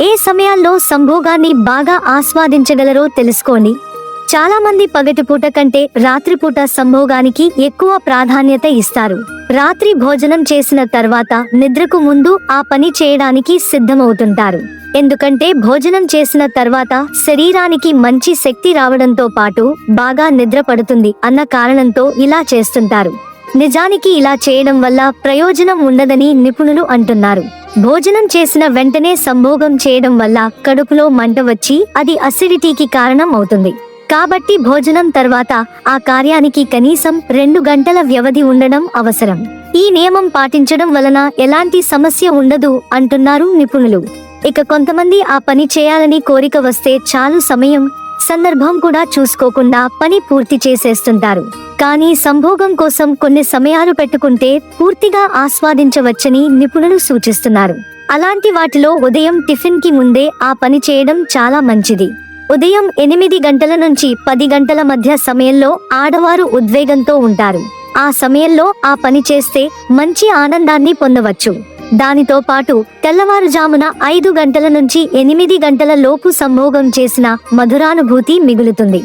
ఏ సమయాల్లో సంభోగాన్ని బాగా ఆస్వాదించగలరో తెలుసుకోండి. చాలా మంది పగటిపూట కంటే రాత్రిపూట సంభోగానికి ఎక్కువ ప్రాధాన్యత ఇస్తారు. రాత్రి భోజనం చేసిన తర్వాత నిద్రకు ముందు ఆ పని చేయడానికి సిద్ధమవుతుంటారు. ఎందుకంటే భోజనం చేసిన తర్వాత శరీరానికి మంచి శక్తి రావడంతో పాటు బాగా నిద్ర పడుతుంది అన్న కారణంతో ఇలా చేస్తుంటారు. నిజానికి ఇలా చేయడం వల్ల ప్రయోజనం ఉండదని నిపుణులు అంటున్నారు. భోజనం చేసిన వెంటనే సంభోగం చేయడం వల్ల కడుపులో మంట వచ్చి అది అసిడిటీకి కారణం అవుతుంది. కాబట్టి భోజనం తర్వాత ఆ కార్యానికి కనీసం రెండు గంటల వ్యవధి ఉండడం అవసరం. ఈ నియమం పాటించడం వలన ఎలాంటి సమస్య ఉండదు అంటున్నారు నిపుణులు. ఇక కొంతమంది ఆ పని చేయాలని కోరిక వస్తే చాలు సమయం సందర్భం కూడా చూసుకోకుండా పని పూర్తి చేసేస్తుంటారు. కానీ సంభోగం కోసం కొన్ని సమయాలు పెట్టుకుంటే పూర్తిగా ఆస్వాదించవచ్చని నిపుణులు సూచిస్తున్నారు. అలాంటి వాటిలో ఉదయం టిఫిన్కి ముందే ఆ పని చేయడం చాలా మంచిది. ఉదయం ఎనిమిది గంటల నుంచి పది గంటల మధ్య సమయంలో ఆడవారు ఉద్వేగంతో ఉంటారు. ఆ సమయంలో ఆ పని చేస్తే మంచి ఆనందాన్ని పొందవచ్చు. దానితో పాటు తెల్లవారుజామున ఐదు గంటల నుంచి ఎనిమిది గంటల లోపు సంభోగం చేసిన మధురానుభూతి మిగులుతుంది.